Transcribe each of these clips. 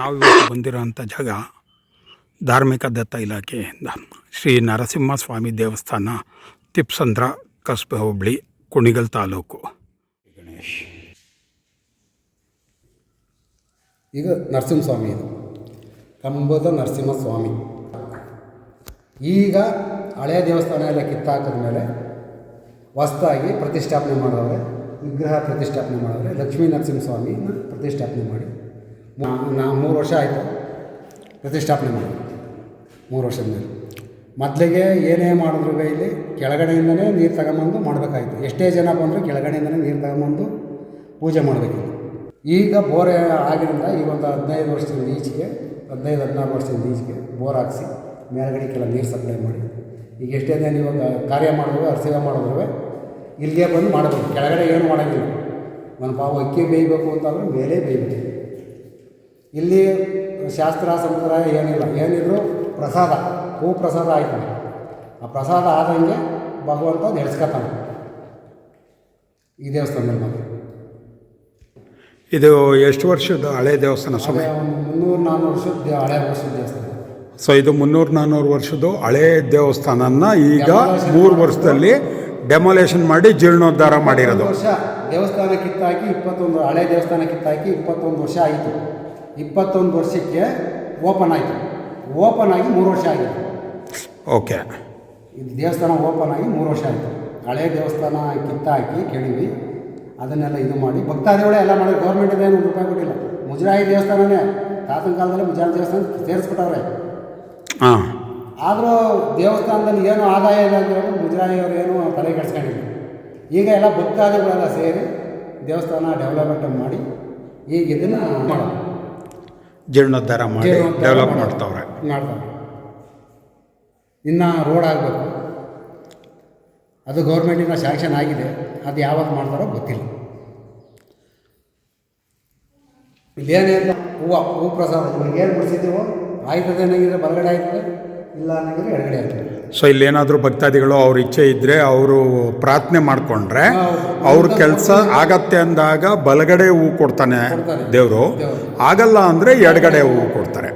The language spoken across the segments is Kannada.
ನಾವು ಇವತ್ತು ಬಂದಿರೋಂಥ ಜಾಗ ಧಾರ್ಮಿಕ ದತ್ತ ಇಲಾಖೆಯಿಂದ. ಶ್ರೀ ನರಸಿಂಹಸ್ವಾಮಿ ದೇವಸ್ಥಾನ, ತಿಪ್ಸಂದ್ರ ಕಸ್ಬೆ ಹೋಬಳಿ, ಕುಣಿಗಲ್ ತಾಲೂಕು. ಗಣೇಶ್. ಈಗ ನರಸಿಂಹಸ್ವಾಮಿ ಇದು. ಕಂಬದ ನರಸಿಂಹಸ್ವಾಮಿ. ಈಗ ಹಳೆಯ ದೇವಸ್ಥಾನ ಎಲ್ಲ ಕಿತ್ತಾಕಿದ ಮೇಲೆ ಹೊಸ್ದಾಗಿ ಪ್ರತಿಷ್ಠಾಪನೆ ಮಾಡಿದವ್ರೆ ವಿಗ್ರಹ ಪ್ರತಿಷ್ಠಾಪನೆ ಮಾಡಿದ್ರೆ ಲಕ್ಷ್ಮೀ ನರಸಿಂಹಸ್ವಾಮಿನ ಪ್ರತಿಷ್ಠಾಪನೆ ಮಾಡಿ. ನಾ- ನಾ, ಮೂರು ವರ್ಷ ಆಯಿತು. ಪ್ರತಿಷ್ಠಾಪನೆ ಮಾಡಿ. ಮೂರು ವರ್ಷದ ಮೇಲೆ. ಮೊದಲಿಗೆ ಏನೇ ಮಾಡಿದ್ರು ಇಲ್ಲಿ ಕೆಳಗಡೆಯಿಂದನೇ ನೀರು ತಗೊಂಬಂದು ಮಾಡಬೇಕಾಯ್ತು. ಎಷ್ಟೇ ಜನ ಬಂದರೂ ಕೆಳಗಡೆಯಿಂದನೇ ನೀರು ತಗೊಂಬಂದು ಪೂಜೆ ಮಾಡಬೇಕಿತ್ತು. ಈಗ ಬೋರೆ ಆಗಿದ್ದರಿಂದ ಈಗ ಒಂದು ಹದಿನೈದು ವರ್ಷದಿಂದ ಈಚೆಗೆ, ಹದಿನೈದು, ಹದಿನಾರು ವರ್ಷದಿಂದ ಈಚೆಗೆ ಬೋರ್ ಹಾಕಿಸಿ ಮೇಲ್ಗಡೆ ಕೆಲ ನೀರು ಸಪ್ಲೈ ಮಾಡಿ. ಈಗ ಎಷ್ಟೇ ಜನ ಇವಾಗ ಕಾರ್ಯ ಮಾಡಿದ್ರು ಅರ್ಸಿಗ ಮಾಡಿದ್ರು ಇಲ್ಲಿಗೆ ಬಂದು ಮಾಡಬೇಕು. ಕೆಳಗಡೆ ಏನು ಮಾಡೋಂಗಿಲ್ಲ. ಒಂದು ಪಾವು ಅಕ್ಕಿ ಬೇಯಬೇಕು ಅಂತಂದ್ರೆ ಮೇಲೆ ಬೇಯಬೇಕು. ಇಲ್ಲಿ ಶಾಸ್ತ್ರ ಸಂಪ್ರದಾಯ ಏನಿಲ್ಲ. ಏನಿದ್ರು ಪ್ರಸಾದ ಹೂ ಪ್ರಸಾದ ಆಯ್ತು. ಆ ಪ್ರಸಾದ ಆದಂಗೆ ಭಗವಂತ ನಡೆಸ್ಕೊತಾನೆ ಈ ದೇವಸ್ಥಾನದಲ್ಲಿ ಮಾತ್ರ. ಇದು ಎಷ್ಟು ವರ್ಷದ ಹಳೆ ದೇವಸ್ಥಾನ ಸಮಯ ಒಂದು ಮುನ್ನೂರು ನಾನ್ನೂರು ವರ್ಷದ ಹಳೆ ವರ್ಷದ ದೇವಸ್ಥಾನ. ಸೊ ಇದು ಮುನ್ನೂರು ನಾನ್ನೂರು ವರ್ಷದ ಹಳೆ ದೇವಸ್ಥಾನನ ಈಗ ಮೂರು ವರ್ಷದಲ್ಲಿ ಡೆಮೊಲೇಷನ್ ಮಾಡಿ ಜೀರ್ಣೋದ್ಧಾರ ಮಾಡಿರೋದು. ವರ್ಷ ದೇವಸ್ಥಾನ ಕಿತ್ತಾಕಿ ಇಪ್ಪತ್ತೊಂದು ಹಳೆ ದೇವಸ್ಥಾನ ಕಿತ್ತಾಕಿ ಇಪ್ಪತ್ತೊಂದು ವರ್ಷ ಆಯಿತು. ಇಪ್ಪತ್ತೊಂದು ವರ್ಷಕ್ಕೆ ಓಪನ್ ಆಯಿತು. ಓಪನ್ ಆಗಿ ಮೂರು ವರ್ಷ ಆಗಿದೆ. ಓಕೆ. ಇದು ದೇವಸ್ಥಾನ ಓಪನ್ ಆಗಿ ಮೂರು ವರ್ಷ ಆಯಿತು. ಹಳೆ ದೇವಸ್ಥಾನ ಕಿತ್ತಾಕಿ ಕೆಡವಿ ಅದನ್ನೆಲ್ಲ ಇದು ಮಾಡಿ ಭಕ್ತಾದಿಗಳೇ ಎಲ್ಲ ಮಾಡಿ ಗೌರ್ಮೆಂಟಿಂದ ಏನು ಒಂದು ರೂಪಾಯಿ ಕೊಟ್ಟಿಲ್ಲ. ಮುಜರಾಯಿ ದೇವಸ್ಥಾನನೇ. ತಾತನ ಕಾಲದಲ್ಲಿ ಮುಜರಾಯಿ ದೇವಸ್ಥಾನ ಸೇರಿಸ್ಬಿಟ್ಟವ್ರೆ. ಹಾಂ. ಆದರೂ ದೇವಸ್ಥಾನದಲ್ಲಿ ಏನು ಆದಾಯ ಇಲ್ಲ ಅಂತ ಹೇಳಿ ಮುಜರಾಯಿಯವರು ಏನು ತಲೆ ಕೆಡಿಸ್ಕೊಂಡಿಲ್ಲ. ಈಗ ಎಲ್ಲ ಭಕ್ತಾದಿಗಳೆಲ್ಲ ಸೇರಿ ದೇವಸ್ಥಾನ ಡೆವಲಪ್ಮೆಂಟ್ ಮಾಡಿ ಈಗ ಇದನ್ನು ಮಾಡೋದು. ಜೀರ್ಣೋದ್ಧಾರ ಮಾಡಿ ಜೀರ್ಣೋದ್ಧಾರ ಡೆವಲಪ್ ಮಾಡ್ತವ್ರೆ. ಮಾಡ್ತಾವ್ರೆ. ಮಾಡ್ತಾರೆ ಇನ್ನು ರೋಡ್ ಆಗಬೇಕು. ಅದು ಗೌರ್ಮೆಂಟಿಂದ ಸ್ಯಾಂಕ್ಷನ್ ಆಗಿದೆ. ಅದು ಯಾವಾಗ ಮಾಡ್ತಾರೋ ಗೊತ್ತಿಲ್ಲ. ಇಲ್ಲೇನೇ ಇಲ್ಲ ಹೂವು ಹೂ ಪ್ರಸಾದ ಏನು ಬಿಡಿಸಿದ್ದೀವೋ ಆಯ್ತದೆ ಏನಾಗಿದೆ? ಬಲಗಡೆ ಆಯ್ತದೆ? ಇಲ್ಲ ಅನ್ನೋದ್ರೆ ಎಡಗಡೆ ಆಯ್ತದೆ ಸೊ ಇಲ್ಲೇನಾದರೂ ಭಕ್ತಾದಿಗಳು ಅವ್ರ ಇಚ್ಛೆ ಇದ್ದರೆ ಅವರು ಪ್ರಾರ್ಥನೆ ಮಾಡಿಕೊಂಡ್ರೆ. ಅವ್ರ ಕೆಲಸ ಆಗತ್ತೆ ಅಂದಾಗ ಬಲಗಡೆ ಹೂ ಕೊಡ್ತಾನೆ. ದೇವರು. ಆಗಲ್ಲ ಅಂದರೆ ಎಡಗಡೆ ಹೂ ಕೊಡ್ತಾರೆ.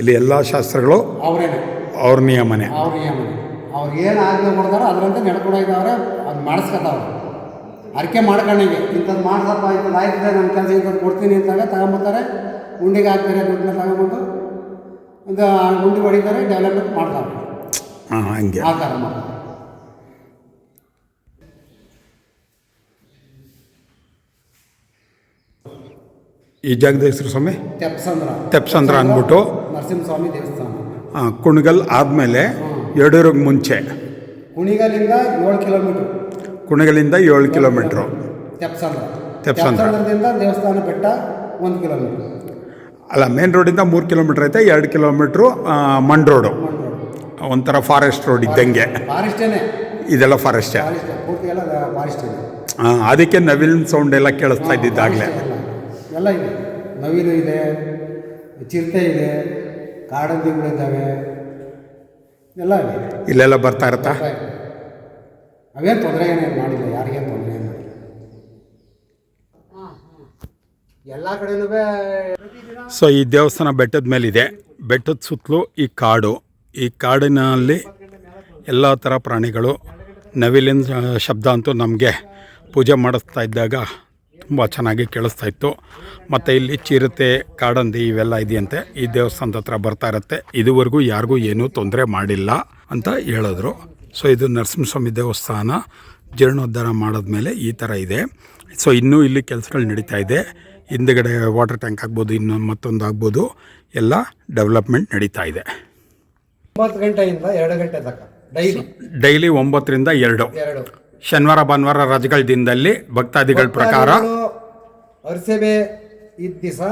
ಇಲ್ಲಿ ಎಲ್ಲ ಶಾಸ್ತ್ರಗಳು ಅವ್ರ ನಿಯಮನೆ. ಅವ್ರ ನಿಯಮನೆ. ಅವ್ರು ಏನು ಆಜ್ಞೆ ಕೊಡ್ತಾರೋ ಅದರಂತೆ ನಡ್ಕೊಂಡು ಇದ್ದವ್ರೆ ಅದು ಮಾಡಿಸ್ಕೊತಾವ್ರೆ. ಅರಿಕೆ ಮಾಡ್ಕೊಂಡಿಗೆ ಇಂಥದ್ದು ಮಾಡ್ಸಪ್ಪ ಇಂಥದ್ದು ಆಯ್ತದೆ ನನ್ನ ಕೆಲಸ ಇಂಥದ್ದು ಕೊಡ್ತೀನಿ ಅಂತಾಗ ತಗೊಂಬರ್ತಾರೆ. ಉಂಡಿಗೆ ಹಾಕ್ತಾರೆ ದುಡ್ಡನ್ನ ತಗೊಂಬಂದು ಒಂದು ಗುಂಡಿ ಹೊಡಿತಾರೆ ಡೆವಲಪ್ಮೆಂಟ್ ಮಾಡ್ತಾರೆ. ಹಾಂ ಹಂಗೆ. ಆ ಥರ ಮಾಡ್ತಾರೆ. ಈ ಜಾಗದ ಹೆಸರು ಸ್ವಾಮಿ? ತೆಪ್ಸಂದ್ರ. ತೆಪ್ಸಂದ್ರ ಅಂದ್ಬಿಟ್ಟು. ನರಸಿಂಹಸ್ವಾಮಿ ದೇವಸ್ಥಾನ. ಆ, ಕುಣಿಗಲ್ ಆದಮೇಲೆ ಯಡೂರಿಗೆ ಮುಂಚೆ. ಕುಣಿಗಲಿಂದ ಏಳು ಕಿಲೋಮೀಟ್ರ್. ಕುಣಿಗಲಿಂದ ಏಳು ಕಿಲೋಮೀಟ್ರು. ತೆಪ್ಸಂದ್ರ. ತೆಪ್ಸಂದ್ರ. ತೆಪ್ಸಂದ್ರದಿಂದ ದೇವಸ್ಥಾನ ಬೆಟ್ಟ ಒಂದು ಕಿಲೋಮೀಟ್ರ್. ಅಲ್ಲ ಮೇನ್ ರೋಡಿಂದ ಮೂರು ಕಿಲೋಮೀಟ್ರ್ ಐತೆ ಎರಡು ಕಿಲೋಮೀಟ್ರು ಮಣ್ ರೋಡು ಒಂಥರ ಫಾರೆಸ್ಟ್ ರೋಡ್ ಇದ್ದಂಗೆ. ಫಾರೆಸ್ಟೇನೆ ಇದೆಲ್ಲ ಫಾರೆಸ್ಟೇ ಆ, ಅದಕ್ಕೆ ನವಿಲಿನ ಸೌಂಡ್ ಎಲ್ಲ ಕೇಳಿಸ್ತಾ ಇದ್ದಿದ್ದಾಗಲೇ. ಎಲ್ಲ. ಇದೆ. ನವಿಲು ಇದೆ ಚಿರತೆ ಇದೆ ಕಾಡಂದಿಗಳಿದ್ದಾವೆ ಎಲ್ಲ ಇದೆ. ಇಲ್ಲೆಲ್ಲ ಬರ್ತಾ ಇರುತ್ತಾ. ಅವೇನು ತೊಂದರೆ ಏನೇನು ಮಾಡಿಲ್ಲ ಯಾರಿಗೇನು ತೊಂದರೆ ಏನು ಮಾಡಿಲ್ಲ. ಎಲ್ಲ ಕಡೆನೂ ಸೊ ಈ ದೇವಸ್ಥಾನ ಬೆಟ್ಟದ ಮೇಲಿದೆ. ಬೆಟ್ಟದ ಸುತ್ತಲೂ ಈ ಕಾಡು. ಈ ಕಾಡಿನಲ್ಲಿ ಎಲ್ಲ ಥರ ಪ್ರಾಣಿಗಳು ನವಿಲಿನ ಶಬ್ದ ಅಂತೂ ನಮಗೆ ಪೂಜೆ ಮಾಡಿಸ್ತಾ ಇದ್ದಾಗ ತುಂಬ ಚೆನ್ನಾಗಿ ಕೇಳಿಸ್ತಾ ಇತ್ತು. ಮತ್ತು ಇಲ್ಲಿ ಚಿರತೆ, ಕಾಡಂದಿ ಇವೆಲ್ಲ ಇದೆಯಂತೆ ಈ ದೇವಸ್ಥಾನದ ಹತ್ರ ಬರ್ತಾ ಇರುತ್ತೆ. ಇದುವರೆಗೂ ಯಾರಿಗೂ ಏನೂ ತೊಂದರೆ ಮಾಡಿಲ್ಲ ಅಂತ ಹೇಳಿದ್ರು. ಸೊ ಇದು ನರಸಿಂಹಸ್ವಾಮಿ ದೇವಸ್ಥಾನ. ಜೀರ್ಣೋದ್ಧಾರ ಮಾಡಿದ್ಮೇಲೆ ಈ ಥರ ಇದೆ. ಸೊ ಇನ್ನೂ ಇಲ್ಲಿ ಕೆಲಸಗಳು ನಡೀತಾ ಇದೆ. ಹಿಂದುಗಡೆ ವಾಟರ್ ಟ್ಯಾಂಕ್ ಆಗ್ಬೋದು ಇನ್ನೊಂದು ಮತ್ತೊಂದು ಆಗ್ಬೋದು ಎಲ್ಲ ಡೆವಲಪ್ಮೆಂಟ್ ನಡೀತಾ ಇದೆ. ಒಂಬತ್ತು ಗಂಟೆಯಿಂದ ಎರಡು ಗಂಟೆ ತನಕ ಡೈಲಿ ಡೈಲಿ ಒಂಬತ್ತರಿಂದ ಎರಡು. ಎರಡು. ಶನಿವಾರ ಭಾನುವಾರ ರಜಗಳ ದಿನದಲ್ಲಿ ಭಕ್ತಾದಿಗಳ ಪ್ರಕಾರ ಅರಸೇಬೆ ಇದ್ದ ದಿವಸ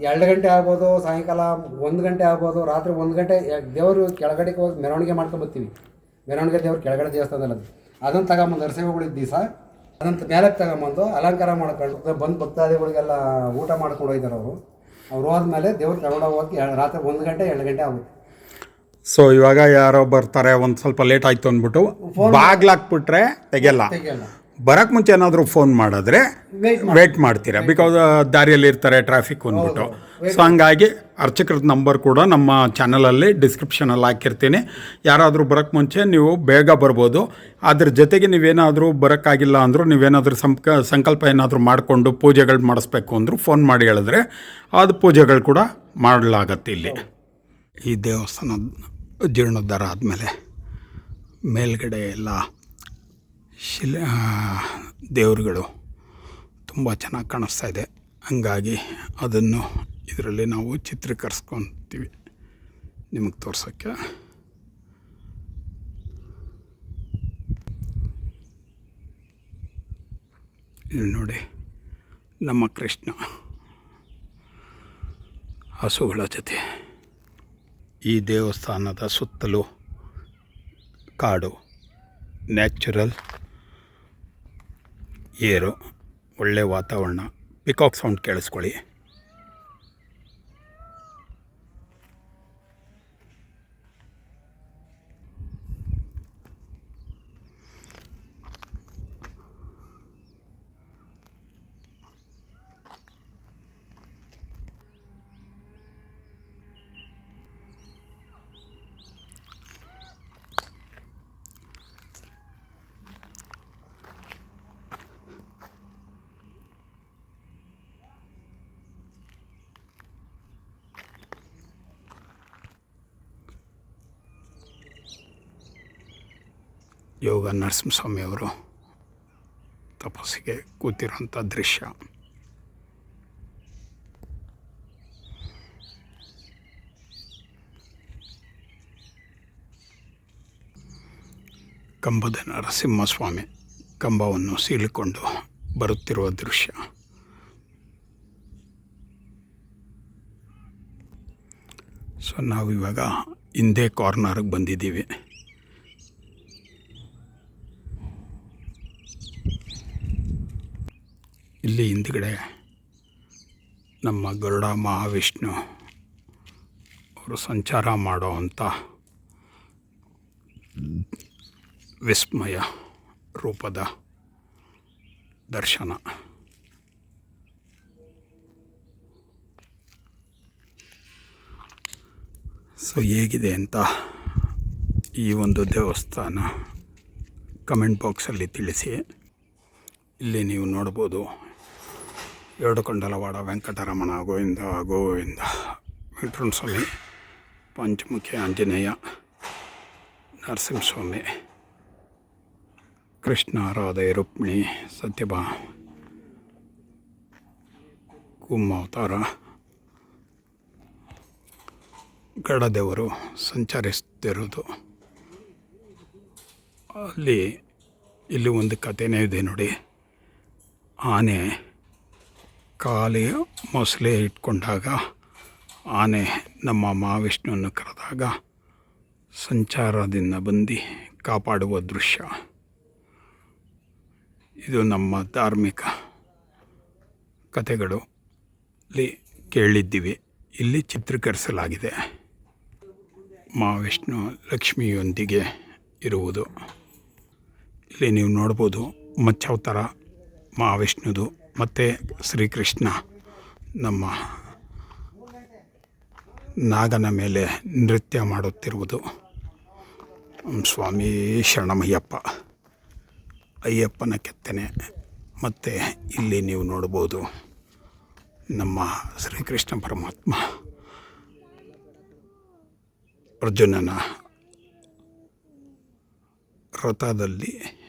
ಎರಡು ಗಂಟೆ ಆಗ್ಬೋದು ಸಾಯಂಕಾಲ ಒಂದು ಗಂಟೆ ಆಗ್ಬೋದು ರಾತ್ರಿ ಒಂದು ಗಂಟೆ ದೇವರು ಕೆಳಗಡೆಗೆ ಹೋಗಿ ಮೆರವಣಿಗೆ ಮಾಡ್ಕೊಂಡು ಬರ್ತೀವಿ. ಮೆರವಣಿಗೆ ದೇವ್ರ ಕೆಳಗಡೆ ದೇವಸ್ಥಾನದಲ್ಲಿ ಅದು. ಅದನ್ನು ತಗೊಂಬಂದು ಅರಸೇವೆಗಳು ಇದ್ದ ದಿವಸ ಅದನ್ನು ಮೇಲಕ್ಕೆ ತಗೊಂಬಂದು ಅಲಂಕಾರ ಮಾಡ್ಕೊಂಡು ಬಂದು ಭಕ್ತಾದಿಗಳಿಗೆಲ್ಲ ಊಟ ಮಾಡ್ಕೊಂಡು ಹೋಗ್ತಾರೆ ಅವರು. ಅವ್ರು ಹೋದ್ಮೇಲೆ ದೇವ್ರು ತಗೊಂಡು ಹೋಗಿ ರಾತ್ರಿ ಒಂದು ಗಂಟೆ ಎರಡು ಗಂಟೆ ಆಗುತ್ತೆ. ಸೊ ಇವಾಗ ಯಾರೋ ಬರ್ತಾರೆ ಒಂದು ಸ್ವಲ್ಪ ಲೇಟ್ ಆಯ್ತು ಅಂದ್ಬಿಟ್ಟು ಬಾಗ್ಲಾಕ್ಬಿಟ್ರೆ ತೆಗೆಯಲ್ಲ. ತೆಗಿಯಲ್ಲ. ಬರೋಕ್ಕೆ ಮುಂಚೆ ಏನಾದರೂ ಫೋನ್ ಮಾಡಿದ್ರೆ ವೆಯ್ಟ್ ವೇಟ್ ಮಾಡ್ತೀರಾ? ಬಿಕಾಸ್ ದಾರಿಯಲ್ಲಿ ಇರ್ತಾರೆ ಟ್ರಾಫಿಕ್ ಅಂದ್ಬಿಟ್ಟು ಸೊ ಹಂಗಾಗಿ ಅರ್ಚಕರ ನಂಬರ್ ಕೂಡ ನಮ್ಮ ಚಾನಲಲ್ಲಿ ಡಿಸ್ಕ್ರಿಪ್ಷನಲ್ಲಿ ಹಾಕಿರ್ತೀನಿ. ಯಾರಾದರೂ ಬರೋಕ್ಕೆ ಮುಂಚೆ ನೀವು ಬೇಗ ಬರ್ಬೋದು. ಅದ್ರ ಜೊತೆಗೆ ನೀವೇನಾದರೂ ಬರೋಕ್ಕಾಗಿಲ್ಲ ಅಂದರೂ ನೀವೇನಾದರೂ ಸಂಕ ಸಂಕಲ್ಪ ಏನಾದರೂ ಮಾಡಿಕೊಂಡು ಪೂಜೆಗಳು ಮಾಡಿಸ್ಬೇಕು ಅಂದರೂ ಫೋನ್ ಮಾಡಿ ಹೇಳಿದ್ರೆ ಅದು ಪೂಜೆಗಳು ಕೂಡ ಮಾಡಲಾಗತ್ತೆ ಇಲ್ಲಿ. ಈ ದೇವಸ್ಥಾನದ ಜೀರ್ಣೋದ್ಧಾರ ಆದಮೇಲೆ ಮೇಲ್ಗಡೆ ಎಲ್ಲ ಶಿಲೆ ದೇವರುಗಳು ತುಂಬ ಚೆನ್ನಾಗಿ ಕಾಣಿಸ್ತಾ ಇದೆ. ಹಂಗಾಗಿ ಅದನ್ನು ಇದರಲ್ಲಿ ನಾವು ಚಿತ್ರೀಕರಿಸ್ಕೊತೀವಿ. ನಿಮಗೆ ತೋರ್ಸೋಕ್ಕೆ ಇಲ್ಲಿ ನೋಡಿ, ನಮ್ಮ ಕೃಷ್ಣ ಹಸುಗಳ ಜೊತೆ ಈ ದೇವಸ್ಥಾನದ ಸುತ್ತಲೂ ಕಾಡು, ನ್ಯಾಚುರಲ್ ಏರು ಒಳ್ಳೆ ವಾತಾವರಣ ಪಿಕಾಕ್ ಸೌಂಡ್ ಕೇಳಿಸ್ಕೊಳ್ಳಿ. ಯೋಗ ನರಸಿಂಹಸ್ವಾಮಿಯವರು ತಪಸ್ಸಿಗೆ ಕೂತಿರುವಂಥ ದೃಶ್ಯ. ಕಂಬದ ನರಸಿಂಹಸ್ವಾಮಿ ಕಂಬವನ್ನು ಸೀಳಿಕೊಂಡು ಬರುತ್ತಿರುವ ದೃಶ್ಯ. ಸೊ, ನಾವಿವಾಗ ಹಿಂದೆ ಕಾರ್ನರ್ಗೆ ಬಂದಿದ್ದೀವಿ. ಇಲ್ಲಿ ಹಿಂದ್ಗಡೆ ನಮ್ಮ ಗರುಡ ಮಹಾವಿಷ್ಣು ಅವರು ಸಂಚಾರ ಮಾಡೋ ಅಂಥ ವಿಸ್ಮಯ ರೂಪದ ದರ್ಶನ. ಸೊ ಹೇಗಿದೆ ಅಂತ ಈ ಒಂದು ದೇವಸ್ಥಾನ ಕಮೆಂಟ್ ಬಾಕ್ಸಲ್ಲಿ ತಿಳಿಸಿ. ಇಲ್ಲಿ ನೀವು ನೋಡ್ಬೋದು ಎರಡು ಕೊಂಡಲವಾಡ ವೆಂಕಟರಮಣ, ಗೋವಿಂದ ಗೋವಿಂದ. ವೆಂಕಟರಮಸ್ವಾಮಿ ಪಂಚಮುಖಿ ಆಂಜನೇಯ, ನರಸಿಂಹಸ್ವಾಮಿ, ಕೃಷ್ಣ, ರಾಧೆ, ರುಕ್ಮಿಣಿ, ಸತ್ಯಭಾ, ಕುಮ್ಮಾವತಾರ, ಗಡದೇವರು ಸಂಚರಿಸ್ತಿರೋದು ಅಲ್ಲಿ ಇಲ್ಲಿ ಒಂದು ಕಥೆನೇ ಇದೆ ನೋಡಿ. ಆನೆ ಕಾಲಿ ಮೊಸಳೆ ಇಟ್ಕೊಂಡಾಗ, ಆನೆ ನಮ್ಮ ಮಹಾವಿಷ್ಣುವನ್ನು ಕರೆದಾಗ ಸಂಚಾರದಿಂದ ಬಂದು ಕಾಪಾಡುವ ದೃಶ್ಯ. ಇದು ನಮ್ಮ ಧಾರ್ಮಿಕ ಕಥೆಗಳು. ಇಲ್ಲಿ ಕೇಳಿದ್ದೀವಿ. ಇಲ್ಲಿ ಚಿತ್ರೀಕರಿಸಲಾಗಿದೆ. ಮಹಾವಿಷ್ಣು ಲಕ್ಷ್ಮಿಯೊಂದಿಗೆ ಇರುವುದು. ಇಲ್ಲಿ ನೀವು ನೋಡ್ಬೋದು ಮಚ್ಚಾವತಾರ ಮಹಾವಿಷ್ಣುದು. ಮತ್ತು ಶ್ರೀಕೃಷ್ಣ ನಮ್ಮ ನಾಗನ ಮೇಲೆ ನೃತ್ಯ ಮಾಡುತ್ತಿರುವುದು. ಸ್ವಾಮಿ ಶರಣಮಯ್ಯಪ್ಪ. ಅಯ್ಯಪ್ಪನ ಕೆತ್ತನೆ. ಮತ್ತು ಇಲ್ಲಿ ನೀವು ನೋಡ್ಬೋದು ನಮ್ಮ ಶ್ರೀಕೃಷ್ಣ ಪರಮಾತ್ಮ ಅರ್ಜುನನ ರಥದಲ್ಲಿ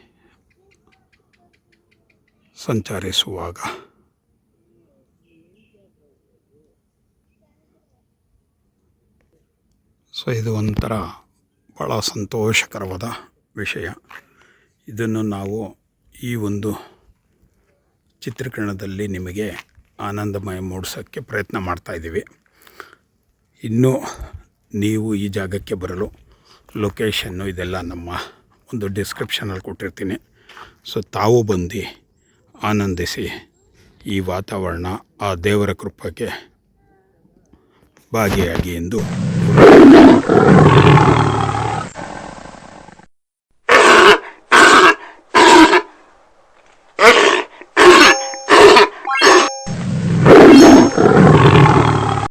ಸಂಚರಿಸುವಾಗ. ಸೊ, ಇದು ಒಂಥರ ಭಾಳ ಸಂತೋಷಕರವಾದ ವಿಷಯ. ಇದನ್ನು ನಾವು ಈ ಒಂದು ಚಿತ್ರೀಕರಣದಲ್ಲಿ ನಿಮಗೆ ಆನಂದಮಯ ಮೂಡಿಸೋಕ್ಕೆ ಪ್ರಯತ್ನ ಮಾಡ್ತಾಯಿದ್ದೀವಿ ಇನ್ನೂ ನೀವು ಈ ಜಾಗಕ್ಕೆ ಬರಲು ಲೊಕೇಶನ್ನು ಇದೆಲ್ಲ ನಮ್ಮ ಒಂದು ಡಿಸ್ಕ್ರಿಪ್ಷನಲ್ಲಿ ಕೊಟ್ಟಿರ್ತೀನಿ. ಸೊ ತಾವು ಬಂದು ಆನಂದಿಸಿ ಈ ವಾತಾವರಣ ಆ ದೇವರ ಕೃಪಕ್ಕೆ ಭಾಗಿಯಾಗಿ ಎಂದು.